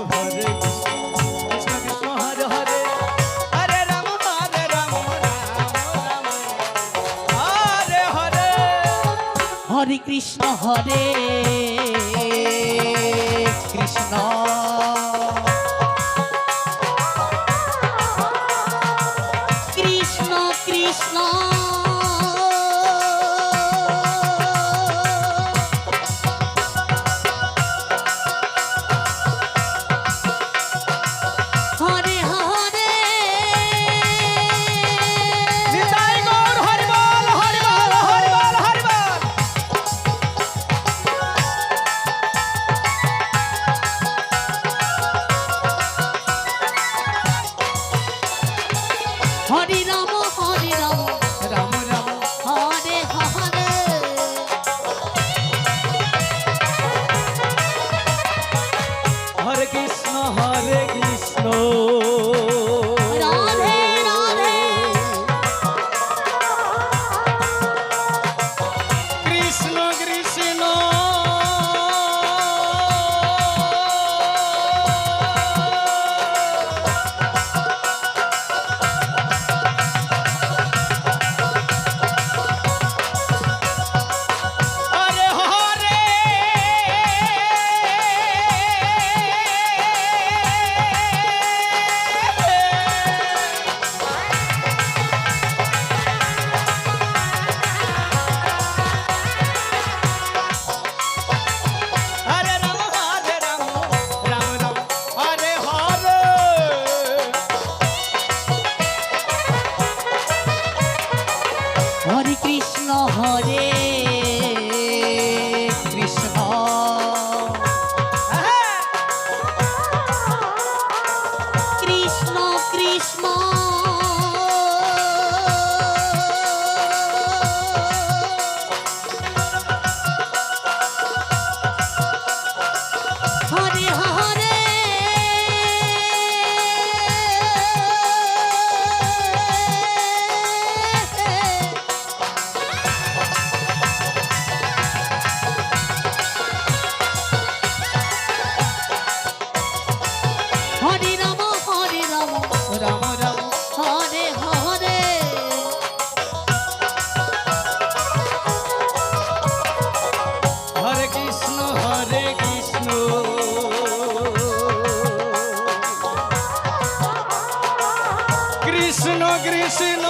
হরে কৃষ্ণ কৃষ্ণ কৃষ্ণ হরে হরে কৃষ্ণ হরে কৃষ্ণ কৃষ্ণ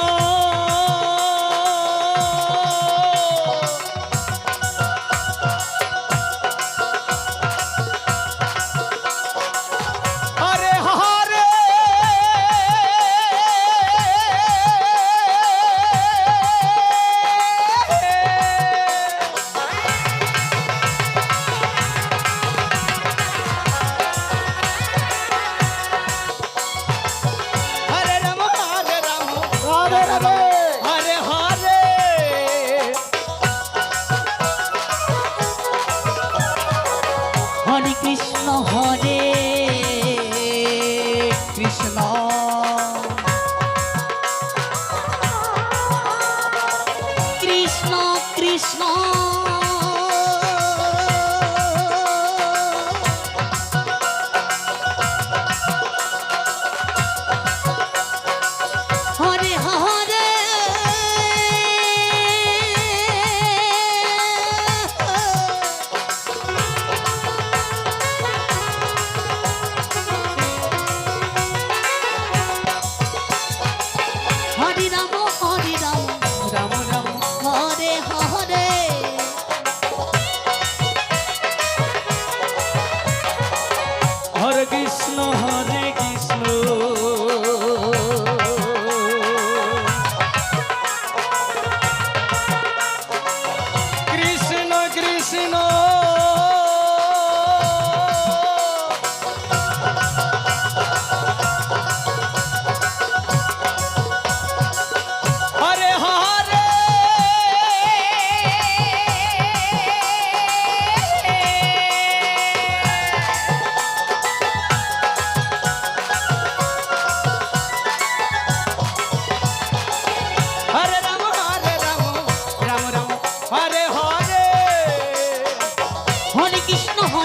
কৃষ্ণ হরে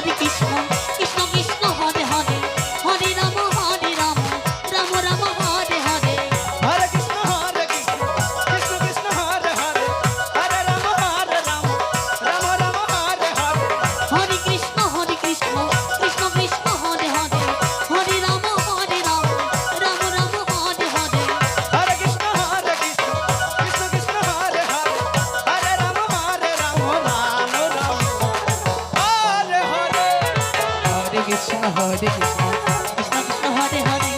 body হরে কৃষ্ণ কৃষ্ণ, হরে হরে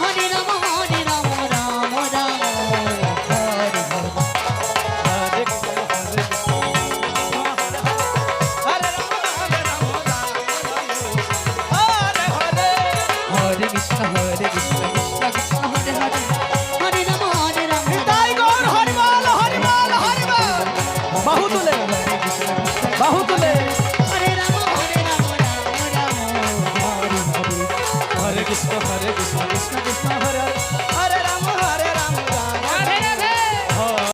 হরে রাম হরে রাম রাম রাম, হরে হরে হরে কৃষ্ণ হরে কৃষ্ণ কৃষ্ণ কৃষ্ণ, হরে হরে হরে রাম হরে রাম তাই গৌর হরিমাল হরিমাল হরিমাল বাহু তুলে। বাহু তুলে।